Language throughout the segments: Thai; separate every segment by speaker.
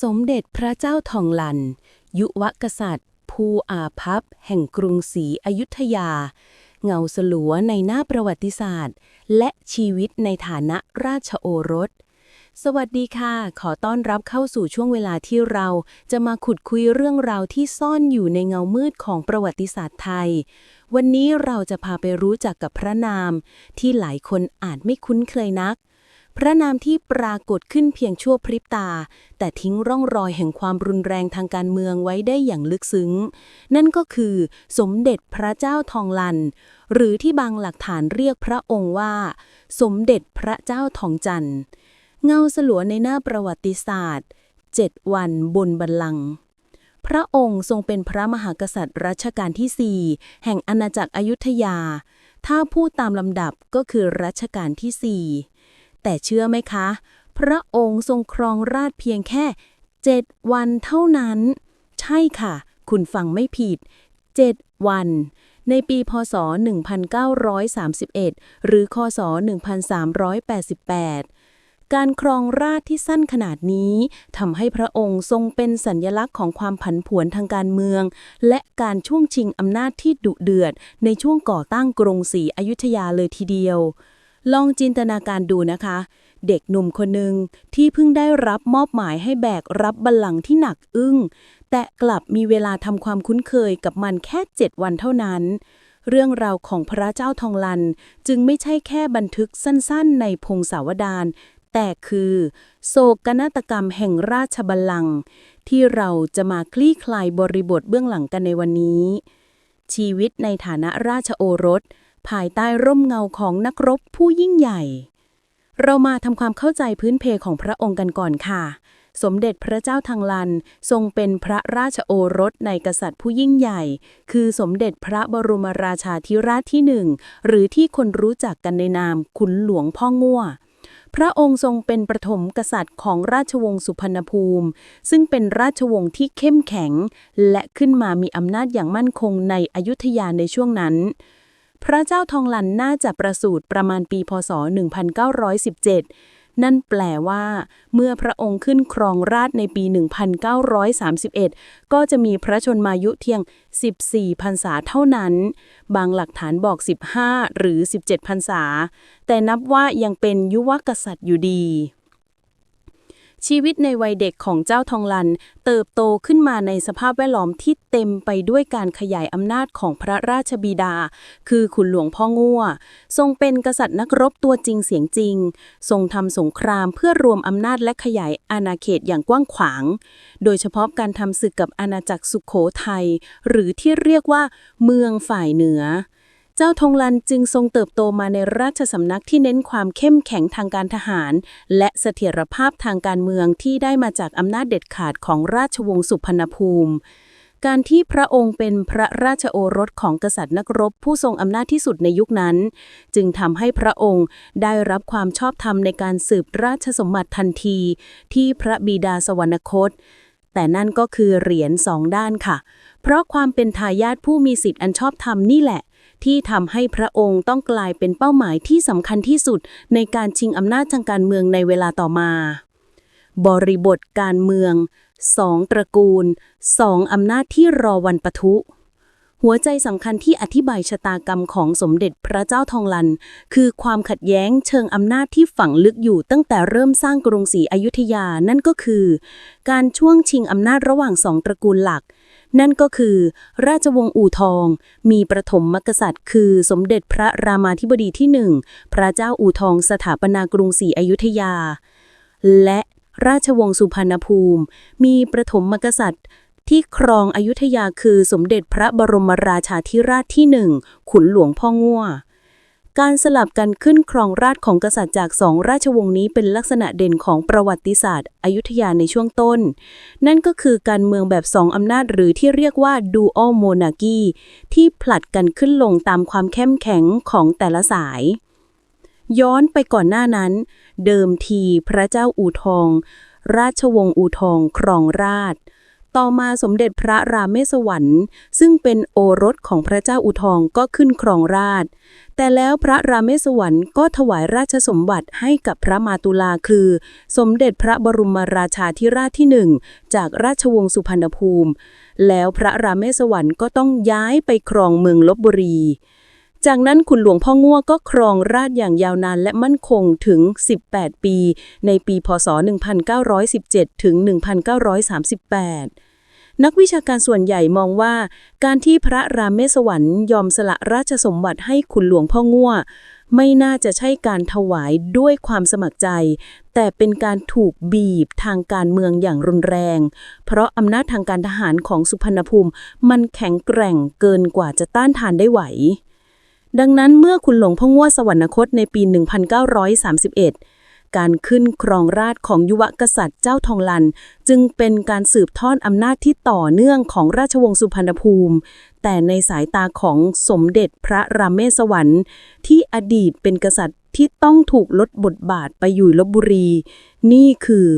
Speaker 1: สมเด็จพระเจ้าทองลัน ยุวกษัตริย์ ภูอาภัพแห่งกรุงศรีอยุธยา เงาสลัวในหน้าประวัติศาสตร์ และชีวิตในฐานะราชโอรส สวัสดีค่ะ ขอต้อนรับเข้าสู่ช่วงเวลาที่เราจะมาขุดคุยเรื่องราวที่ซ่อนอยู่ในเงามืดของประวัติศาสตร์ไทย วันนี้เราจะพาไปรู้จักกับพระนาม ที่หลายคนอาจไม่คุ้นเคยนัก พระนามที่ปรากฏขึ้นเพียงชั่วพริบตา แต่ทิ้งร่องรอยแห่งความรุนแรงทางการเมืองไว้ได้อย่างลึกซึ้ง นั่นก็คือสมเด็จพระเจ้าทองลัน หรือที่บางหลักฐานเรียกพระองค์ว่า สมเด็จพระเจ้าทองจันทร์เงาสลัวในหน้าประวัติศาสตร์เจ็ดวันบนบัลลังก์พระองค์ทรงเป็นพระมหากษัตริย์รัชกาลที่ 4 แห่งอาณาจักรอยุธยา ถ้าพูดตามลำดับก็คือรัชกาลที่ 4 แต่เชื่อไหมคะ พระองค์ทรงครองราชเพียงแค่ 7 วันเท่านั้น ใช่ค่ะ คุณฟังไม่ผิด 7 วัน ในปีพศ 1931 หรือคศ 1388การครองราชที่สั้นขนาดนี้ทำให้พระองค์ทรงเป็นสัญญลักษณ์ของความผันผวนทางการเมือง และการช่วงชิงอำนาจที่ดุเดือด ในช่วงก่อตั้งกรุงศรีอยุธยาเลยทีเดียว ลองจินตนาการดูนะคะ เด็กหนุ่มคนหนึ่งที่เพิ่งได้รับมอบหมายให้แบกรับบัลลังก์ที่หนักอึ้ง แต่กลับมีเวลาทำความคุ้นเคยกับมันแค่ 7 วันเท่านั้น เรื่องราวของพระเจ้าทองลัน จึงไม่ใช่แค่บันทึกสั้นๆ ในพงศาวดารแต่คือ โศกนาฏกรรมแห่งราชบัลลังก์ที่เราจะมาคลี่คลายบริบทเบื้องหลังกันในวันนี้ ชีวิตในฐานะราชโอรส ภายใต้ร่มเงาของนักรบผู้ยิ่งใหญ่ เรามาทำความเข้าใจพื้นเพของพระองค์กันก่อนค่ะ สมเด็จพระเจ้าทางลันทรงเป็นพระราชโอรสในกษัตริย์ผู้ยิ่งใหญ่ คือสมเด็จพระบรมราชาธิราชที่หนึ่ง หรือที่คนรู้จักกันในนามขุนหลวงพ่อง่วพระองค์ทรงเป็นประถมกษัตริย์ของราชวงศ์สุพรรณภูมิ ซึ่งเป็นราชวงศ์ที่เข้มแข็ง และขึ้นมามีอำนาจอย่างมั่นคงในอยุธยาในช่วงนั้น พระเจ้าทองหลันน่าจะประสูติประมาณปีพศ 1917 นั่นแปลว่า เมื่อพระองค์ขึ้นครองราชในปี 1931 ก็จะมีพระชนมายุเพียง 14พรรษาเท่านั้น บางหลักฐานบอก 15 หรือ 17พรรษา แต่นับว่ายังเป็นยุวกษัตริย์อยู่ดี ชีวิตในวัยเด็กของเจ้าทองลัน เติบโตขึ้นมาในสภาพแวดล้อมที่เต็มไปด้วยการขยายอำนาจของพระราชบิดา คือขุนหลวงพ่อง่วทรงเป็นกษัตริย์นักรบตัวจริงเสียงจริง ทรงทำสงครามเพื่อรวมอำนาจและขยายอาณาเขตอย่างกว้างขวาง โดยเฉพาะการทำศึกกับอาณาจักรสุขโขทัยหรือที่เรียกว่าเมืองฝ่ายเหนือ เจ้าทงลันจึงทรงเติบโตมาในราชสำนักที่เน้นความเข้มแข็งทางการทหาร และเสถียรภาพทางการเมืองที่ได้มาจากอำนาจเด็ดขาดของราชวงศ์สุพรรณภูมิ การที่พระองค์เป็นพระราชโอรสของกษัตริย์นักรบ ผู้ทรงอำนาจที่สุดในยุคนั้น จึงทำให้พระองค์ได้รับความชอบธรรมในการสืบราชสมบัติทันที ที่พระบิดาสวรรคตแต่นั่นก็คือเหรียญสองด้านค่ะ เพราะความเป็นทายาทผู้มีสิทธิ์อันชอบธรรมนี่แหละ ที่ทำให้พระองค์ต้องกลายเป็นเป้าหมายที่สำคัญที่สุดในการชิงอำนาจทางการเมืองในเวลาต่อมา บริบทการเมืองสองตระกูลสองอำนาจที่รอวันปะทุ หัวใจสำคัญที่อธิบายชะตากรรมของสมเด็จพระเจ้าทองลัน คือความขัดแย้งเชิงอำนาจที่ฝังลึกอยู่ตั้งแต่เริ่มสร้างกรุงศรีอยุธยานั่นก็คือ การช่วงชิงอำนาจระหว่างสองตระกูลหลัก นั่นก็คือ ราชวงศ์อู่ทอง มีประถมมกษัตริย์ คือสมเด็จพระรามาธิบดีที่หนึ่งพระเจ้าอู่ทองสถาปนากรุงศรีอยุธยา และราชวงศ์สุพรรณภูมิ มีประถมมกษัตริย์ที่ครองอยุธยาคือสมเด็จพระบรมราชาธิราชที่หนึ่งขุนหลวงพ่อง่ว การสลับกันขึ้นครองราชของกษัตริย์จากสองราชวงศ์นี้เป็นลักษณะเด่นของประวัติศาสตร์อยุธยาในช่วงต้น นั่นก็คือการเมืองแบบสองอำนาจหรือที่เรียกว่า dual monarchy ที่ผลัดกันขึ้นลงตามความเข้มแข็งของแต่ละสาย ย้อนไปก่อนหน้านั้น เดิมทีพระเจ้าอู่ทอง ราชวงศ์อู่ทองครองราช ต่อมาสมเด็จพระรามเมศวรรค์ซึ่งเป็นโอรสของพระเจ้าอุทองก็ขึ้นครองราช แต่แล้วพระรามเมศวรรค์ก็ถวายราชสมบัติให้กับพระมาตุลาคือ สมเด็จพระบรมราชาธิราชที่หนึ่งจากราชวงศ์สุพรรณภูมิ แล้วพระรามเมศวรรค์ก็ต้องย้ายไปครองเมืองลบบุรี จากนั้นขุนหลวงพ่อง่วก็ครองราชอย่างยาวนานและมั่นคงถึง 18 ปี ในปีพศ 1917 ถึง 1938 นักวิชาการส่วนใหญ่มองว่า การที่พระรามเมศวรรค์ยอมสละราชสมบัติให้ขุนหลวงพ่อง่วไม่น่าจะใช่การถวายด้วยความสมัครใจ แต่เป็นการถูกบีบทางการเมืองอย่างรุนแรง เพราะอำนาจทางการทหารของสุพรรณภูมิ มันแข็งแกร่งเกินกว่าจะต้านทานได้ไหว ดังนั้นเมื่อคุณหลวงพ่อง่วสวรรคตในปี 1931 การขึ้นครองราชของยุวกษัตริย์เจ้าทองลัน จึงเป็นการสืบทอดอำนาจที่ต่อเนื่องของราชวงศ์สุพรรณภูมิ แต่ในสายตาของสมเด็จพระรามเมศวรรค์ที่อดีตเป็นกษัตริย์ที่ต้องถูกลดบทบาทไปอยู่ลบบุรี นี่คือ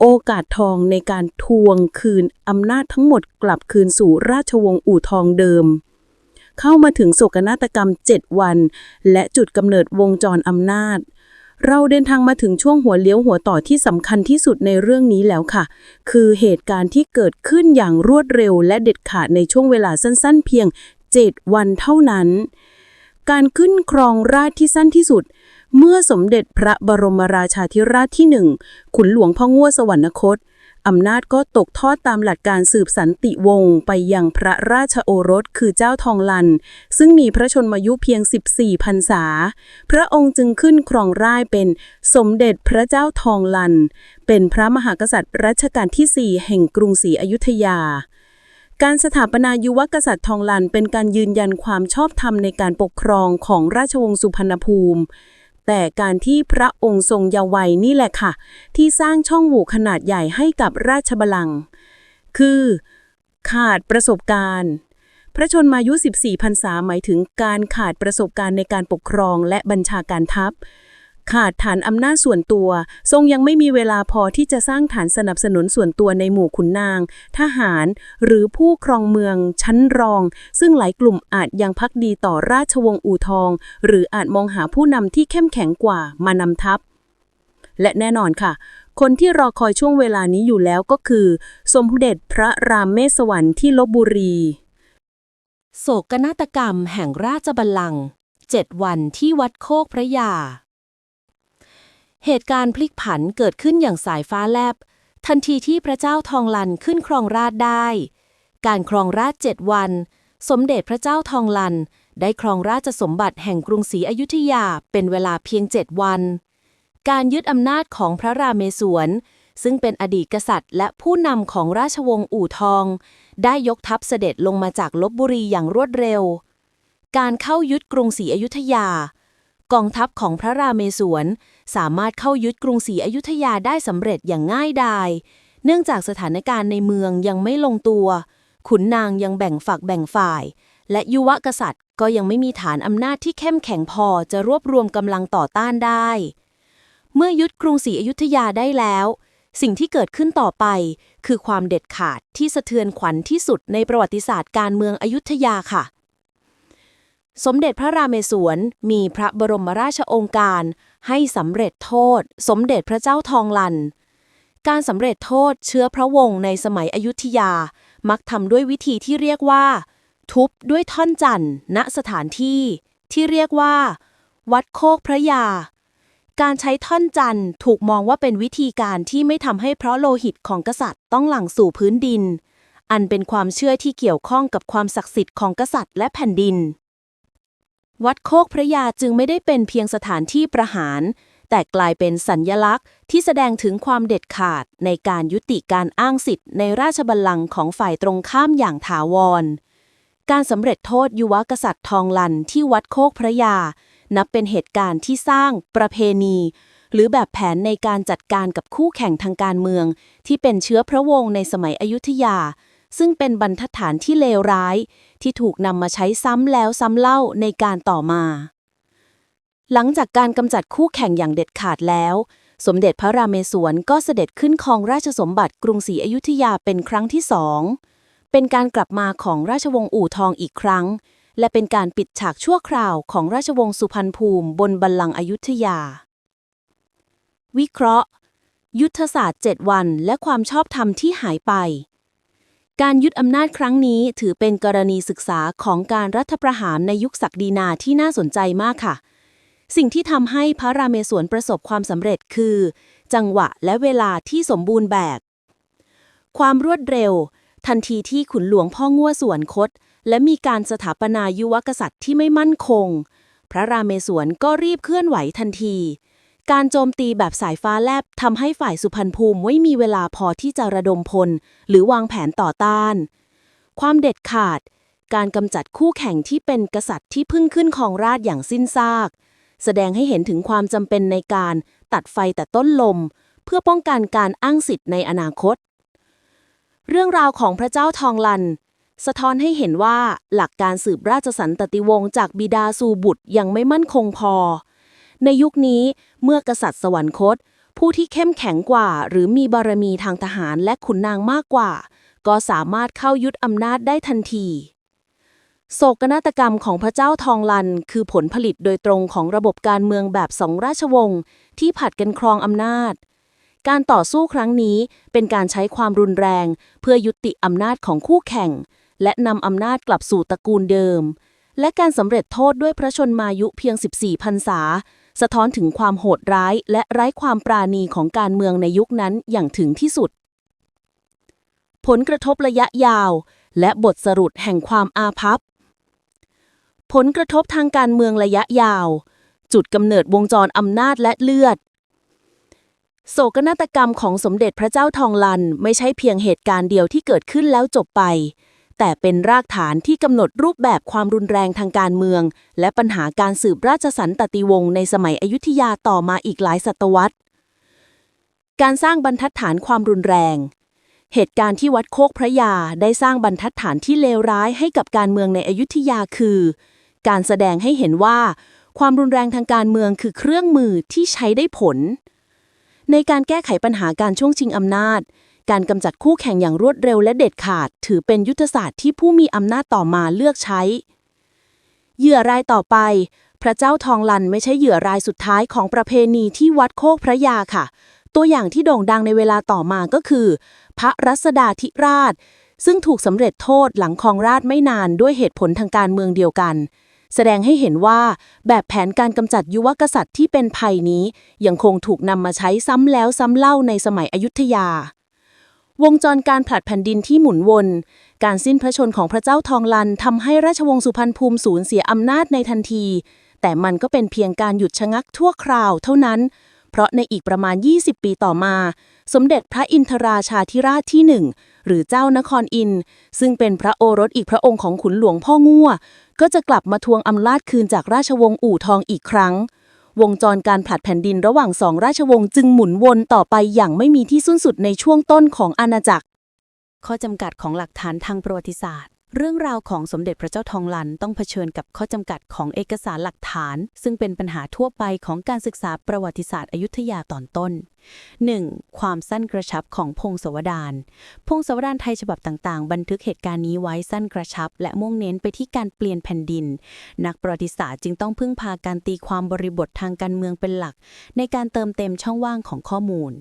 Speaker 1: โอกาสทองในการทวงคืนอำนาจทั้งหมดกลับคืนสู่ราชวงศ์อู่ทองเดิม เข้ามาถึงโศกนาฏกรรม 7 วัน และจุดกำเนิดวงจรอำนาจ เราเดินทางมาถึงช่วงหัวเลี้ยวหัวต่อที่สำคัญที่สุดในเรื่องนี้แล้วค่ะ คือเหตุการณ์ที่เกิดขึ้นอย่างรวดเร็ว และเด็ดขาดในช่วงเวลาสั้น ๆ เพียง 7 วันเท่านั้น การขึ้นครองราชที่สั้นที่สุดเมื่อสมเด็จพระบรมราชาธิราชที่หนึ่ง ขุนหลวงพ่อง่วสวรรคต อำนาจก็ตกทอดตามหลักการสืบสันติวงศ์ไปยังพระราชโอรสคือเจ้าทองลัน ซึ่งมีพระชนมายุเพียง 14พรรษา พระองค์จึงขึ้นครองราชย์เป็นสมเด็จพระเจ้าทองลัน เป็นพระมหากษัตริย์รัชกาลที่ 4 แห่งกรุงศรีอยุธยาการสถาปนายุวกษัตริย์ทองลันเป็นการยืนยันความชอบธรรมในการปกครองของราชวงศ์สุพรรณภูมิ แต่การที่พระองค์ทรงเยาว์วัยนี่แหละค่ะ ที่สร้างช่องโหว่ขนาดใหญ่ให้กับราชบัลลังก์คือ ขาดประสบการณ์ พระชนมายุ 14พรรษาหมายถึงการขาดประสบการณ์ในการปกครองและบัญชาการทัพ ขาดฐานอำนาจส่วนตัว ทรงยังไม่มีเวลาพอที่จะสร้างฐานสนับสนุนส่วนตัวในหมู่ขุนนาง ทหาร หรือผู้ครองเมืองชั้นรอง ซึ่งหลายกลุ่มอาจยังพักดีต่อราชวงศ์อู่ทอง หรืออาจมองหาผู้นำที่เข้มแข็งกว่ามานำทัพ และแน่นอนค่ะคนที่รอคอยช่วงเวลานี้อยู่แล้วก็คือ สมเด็จพระรามเมศวรรค์ที่ลบบุรี
Speaker 2: โศกนาฏกรรมแห่งราชบัลลังก์เจ็ดวันที่วัดโคกพระยา เหตุการณ์พลิกผันเกิดขึ้นอย่างสายฟ้าแลบ ทันทีที่พระเจ้าทองลันขึ้นครองราชได้ การครองราชเจ็ดวัน สมเด็จพระเจ้าทองลัน ได้ครองราชสมบัติแห่งกรุงศรีอยุธยาเป็นเวลาเพียงเจ็ดวัน การยึดอำนาจของพระรามเมศวร ซึ่งเป็นอดีตกษัตริย์ และผู้นำของราชวงศ์อู่ทอง ได้ยกทัพเสด็จลงมาจากลบบุรีอย่างรวดเร็ว การเข้ายึดกรุงศรีอยุธยา กองทัพของพระรามเมศวร สามารถเข้ายึดกรุงศรีอยุธยาได้สำเร็จอย่างง่ายดาย เนื่องจากสถานการณ์ในเมืองยังไม่ลงตัว ขุนนางยังแบ่งฝักแบ่งฝ่าย และยุวกษัตริย์ก็ยังไม่มีฐานอำนาจที่เข้มแข็งพอจะรวบรวมกำลังต่อต้านได้ เมื่อยึดกรุงศรีอยุธยาได้แล้ว สิ่งที่เกิดขึ้นต่อไป คือความเด็ดขาดที่สะเทือนขวัญที่สุดในประวัติศาสตร์การเมืองอยุธยาค่ะ สมเด็จพระรามเมศวรมีพระบรมราชองค์การ ให้สำเร็จโทษ สมเด็จพระเจ้าทองลัน การสำเร็จโทษเชื้อพระวงศ์ในสมัยอยุธยา มักทำด้วยวิธีที่เรียกว่า ทุบด้วยท่อนจันทร์ณสถานที่ ที่เรียกว่า วัดโคกพระยา การใช้ท่อนจันทร์ถูกมองว่าเป็นวิธีการที่ไม่ทำให้เพราะโลหิตของกษัตริย์ต้องหลั่งสู่พื้นดิน อันเป็นความเชื่อที่เกี่ยวข้องกับความศักดิ์สิทธิ์ของกษัตริย์และแผ่นดิน วัดโคกพระยาจึงไม่ได้เป็นเพียงสถานที่ประหาร แต่กลายเป็นสัญญลักษณ์ที่แสดงถึงความเด็ดขาดในการยุติการอ้างสิทธิ์ในราชบัลลังก์ของฝ่ายตรงข้ามอย่างถาวร การสำเร็จโทษยุวกษัตริย์ทองลันที่วัดโคกพระยา นับเป็นเหตุการณ์ที่สร้างประเพณี หรือแบบแผนในการจัดการกับคู่แข่งทางการเมือง ที่เป็นเชื้อพระวงศ์ในสมัยอยุธยา ซึ่งเป็นบรรทัดฐานที่เลวร้าย ที่ถูกนำมาใช้ซ้ำแล้วซ้ำเล่าในการต่อมา หลังจากการกำจัดคู่แข่งอย่างเด็ดขาดแล้ว สมเด็จพระรามศวรก็เสด็จขึ้นครองราชสมบัติกรุงศรีอยุธยาเป็นครั้งที่สอง เป็นการกลับมาของราชวงศ์อู่ทองอีกครั้ง และเป็นการปิดฉากชั่วคราวของราชวงศ์สุพรรณภูมิบนบัลลังก์อยุธยา วิเคราะห์ยุทธศาสตร์ 7 วันและความชอบธรรมที่หายไป การยึดอำนาจครั้งนี้ถือเป็นกรณีศึกษาของการรัฐประหารในยุคศักดินาที่น่าสนใจมากค่ะ สิ่งที่ทำให้พระรามศวรประสบความสำเร็จคือ จังหวะและเวลาที่สมบูรณ์แบบ ความรวดเร็ว ทันทีที่ขุนหลวงพ่องั่วส่วนคต และมีการสถาปนายุวกษัตริย์ที่ไม่มั่นคง พระรามศวรก็รีบเคลื่อนไหวทันที การโจมตีแบบสายฟ้าแลบทำให้ฝ่ายสุพรรณภูมิไม่มีเวลาพอที่จะระดมพล หรือวางแผนต่อต้าน ความเด็ดขาด การกำจัดคู่แข่งที่เป็นกษัตริย์ที่พึ่งขึ้นครองราชอย่างสิ้นซาก แสดงให้เห็นถึงความจำเป็นในการตัดไฟแต่ต้นลม เพื่อป้องกันการอ้างสิทธิ์ในอนาคต เรื่องราวของพระเจ้าทองลัน สะท้อนให้เห็นว่าหลักการสืบราชสันตติวงศ์จากบิดาสู่บุตรยังไม่มั่นคงพอ ในยุคนี้เมื่อกษัตริย์สวรรคต ผู้ที่เข้มแข็งกว่า หรือมีบารมีทางทหารและขุนนางมากกว่า ก็สามารถเข้ายึดอำนาจได้ทันทีโศกนาฏกรรมของพระเจ้าทองลัน คือผลผลิตโดยตรงของระบบการเมืองแบบสองราชวงศ์ที่ผัดกันครองอำนาจ การต่อสู้ครั้งนี้เป็นการใช้ความรุนแรง เพื่อยุติอำนาจของคู่แข่ง และนำอำนาจกลับสู่ตระกูลเดิม และการสำเร็จโทษด้วยพระชนมายุเพียง 14พรรษา สะท้อนถึงความโหดร้ายและไร้ความปราณีของการเมืองในยุคนั้นอย่างถึงที่สุด ผลกระทบระยะยาว และบทสรุปแห่งความอาภัพ ผลกระทบทางการเมืองระยะยาว จุดกำเนิดวงจรอำนาจและเลือด โศกนาฏกรรมของสมเด็จพระเจ้าทองลันไม่ใช่เพียงเหตุการณ์เดียวที่เกิดขึ้นแล้วจบไป แต่เป็นรากฐานที่กำหนดรูปแบบความรุนแรงทางการเมือง และปัญหาการสืบราชสันตติวงศ์ในสมัยอยุธยาต่อมาอีกหลายศตวรรษ การสร้างบรรทัดฐานความรุนแรง เหตุการณ์ที่วัดโคกพระยาได้สร้างบรรทัดฐานที่เลวร้ายให้กับการเมืองในอยุธยาคือ การแสดงให้เห็นว่า ความรุนแรงทางการเมืองคือเครื่องมือที่ใช้ได้ผล ในการแก้ไขปัญหาการช่วงชิงอำนาจ การกำจัดคู่แข่งอย่างรวดเร็วและเด็ดขาด ถือเป็นยุทธศาสตร์ที่ผู้มีอำนาจต่อมาเลือกใช้ เหยื่อรายต่อไป พระเจ้าทองลันไม่ใช่เหยื่อรายสุดท้ายของประเพณีที่วัดโคกพระยาค่ะ ตัวอย่างที่โด่งดังในเวลาต่อมาก็คือ พระรัศดาธิราช ซึ่งถูกสำเร็จโทษหลังครองราชไม่นานด้วยเหตุผลทางการเมืองเดียวกันแสดงให้เห็นว่าแบบแผนการกำจัดยุวกษัตริย์ที่เป็นภัยนี้ ยังคงถูกนำมาใช้ซ้ำแล้วซ้ำเล่าในสมัยอยุธยา วงจรการผลัดแผ่นดินที่หมุนวน การสิ้นพระชนของพระเจ้าทองลันทำให้ราชวงศ์สุพรรณภูมิสูญเสียอำนาจในทันที แต่มันก็เป็นเพียงการหยุดชะงักทั่วคราวเท่านั้น เพราะในอีกประมาณ 20 ปีต่อมา สมเด็จพระอินทราชาธิราชที่หนึ่งหรือเจ้านครอิน ซึ่งเป็นพระโอรสอีกพระองค์ของขุนหลวงพ่องั่ว ก็จะกลับมาทวงอำนาจคืนจากราชวงศ์อู่ทองอีกครั้ง วงจรการผลัดแผ่นดินระหว่างสองราชวงศ์จึงหมุนวนต่อไปอย่างไม่มีที่สิ้นสุดในช่วงต้นของอาณาจักร ข้อจำกัดของหลักฐานทางประวัติศาสตร์ เรื่องราวของสมเด็จพระเจ้าทองลันต้องเผชิญกับข้อจำกัดของเอกสารหลักฐาน ซึ่งเป็นปัญหาทั่วไปของการศึกษาประวัติศาสตร์อยุธยาตอนต้น 1. ความสั้นกระชับของพงศวดารพงศวดารไทยฉบับต่างๆ บันทึกเหตุการณ์นี้ไว้สั้นกระชับ และมุ่งเน้นไปที่การเปลี่ยนแผ่นดิน นักประวัติศาสตร์จึงต้องพึ่งพาการตีความบริบททางการเมืองเป็นหลัก ในการเติมเต็มช่องว่างของข้อมูล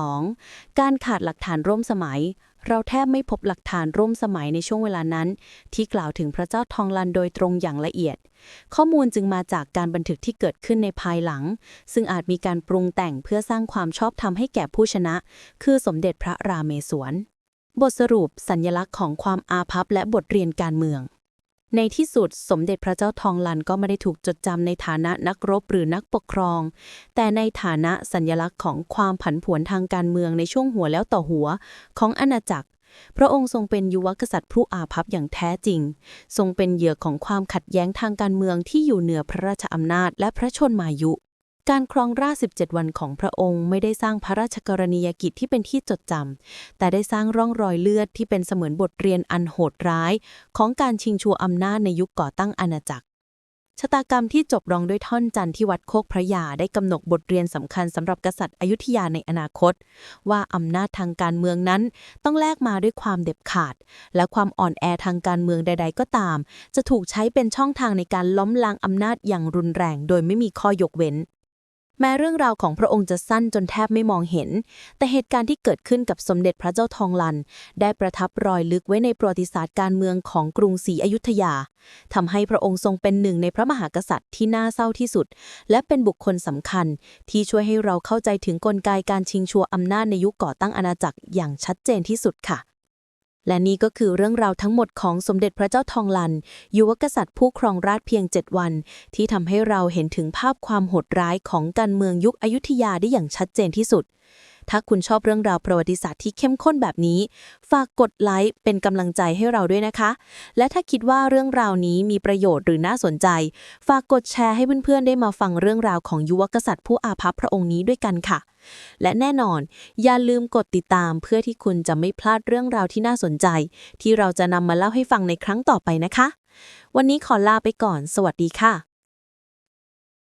Speaker 2: 2. การขาดหลักฐานร่วมสมัย เราแทบไม่พบหลักฐานร่วมสมัยในช่วงเวลานั้น ที่กล่าวถึงพระเจ้าทองลันโดยตรงอย่างละเอียด ข้อมูลจึงมาจากการบันทึกที่เกิดขึ้นในภายหลัง ซึ่งอาจมีการปรุงแต่งเพื่อสร้างความชอบธรรมให้แก่ผู้ชนะ คือสมเด็จพระรามศวร บทสรุปสัญญลักษณ์ของความอาภัพและบทเรียนการเมือง ในที่สุดสมเด็จพระเจ้าทองลันก็ไม่ได้ถูกจดจำในฐานะนักรบหรือนักปกครอง แต่ในฐานะสัญลักษณ์ของความผันผวนทางการเมืองในช่วงหัวแล้วต่อหัวของอาณาจักร พระองค์ทรงเป็นยุวกษัตริย์ผู้อาภัพอย่างแท้จริง ทรงเป็นเหยื่อของความขัดแย้งทางการเมืองที่อยู่เหนือพระราชอำนาจและพระชนมายุ การครองราช17 วันของพระองค์ไม่ได้สร้างพระราชกรณียกิจที่เป็นที่จดจำ แต่ได้สร้างร่องรอยเลือดที่เป็นเสมือนบทเรียนอันโหดร้าย ของการชิงชัวอำนาจในยุคก่อตั้งอาณาจักร ชะตากรรมที่จบรองด้วยท่อนจันทร์ที่วัดโคกพระยาได้กำหนดบทเรียนสำคัญสำหรับกษัตริย์อยุธยาในอนาคต ว่าอำนาจทางการเมืองนั้นต้องแลกมาด้วยความเด็ดขาด และความอ่อนแอทางการเมืองใด ๆ ก็ตาม จะถูกใช้เป็นช่องทางในการล้มล้างอำนาจอย่างรุนแรง โดยไม่มีข้อยกเว้น แม้เรื่องราวของพระองค์จะสั้นจนแทบไม่มองเห็น แต่เหตุการณ์ที่เกิดขึ้นกับสมเด็จพระเจ้าทองลัน ได้ประทับรอยลึกไว้ในประวัติศาสตร์การเมืองของกรุงศรีอยุธยาทำให้พระองค์ทรงเป็นหนึ่งในพระมหากษัตริย์ที่น่าเศร้าที่สุด และเป็นบุคคลสำคัญ ที่ช่วยให้เราเข้าใจถึงกลไกการชิงชัวอำนาจในยุคก่อตั้งอาณาจักรอย่างชัดเจนที่สุดค่ะ และนี่ก็คือเรื่องราวทั้งหมดของสมเด็จพระเจ้าทองลัน ยุวกษัตริย์ผู้ครองราชเพียง 7 วัน ที่ทำให้เราเห็นถึงภาพความโหดร้ายของการเมืองยุคอยุธยาได้อย่างชัดเจนที่สุด ถ้าคุณชอบเรื่องราวประวัติศาสตร์ที่เข้มข้นแบบนี้ ฝากกดไลค์เป็นกำลังใจให้เราด้วยนะคะ และถ้าคิดว่าเรื่องราวนี้มีประโยชน์หรือน่าสนใจ ฝากกดแชร์ให้เพื่อนๆได้มาฟังเรื่องราวของยุวกษัตริย์ผู้อาภัพพระองค์นี้ด้วยกันค่ะ และแน่นอน อย่าลืมกดติดตามเพื่อที่คุณจะไม่พลาดเรื่องราวที่น่าสนใจ ที่เราจะนำมาเล่าให้ฟังในครั้งต่อไปนะคะ วันนี้ขอลาไปก่อน สวัสดีค่ะ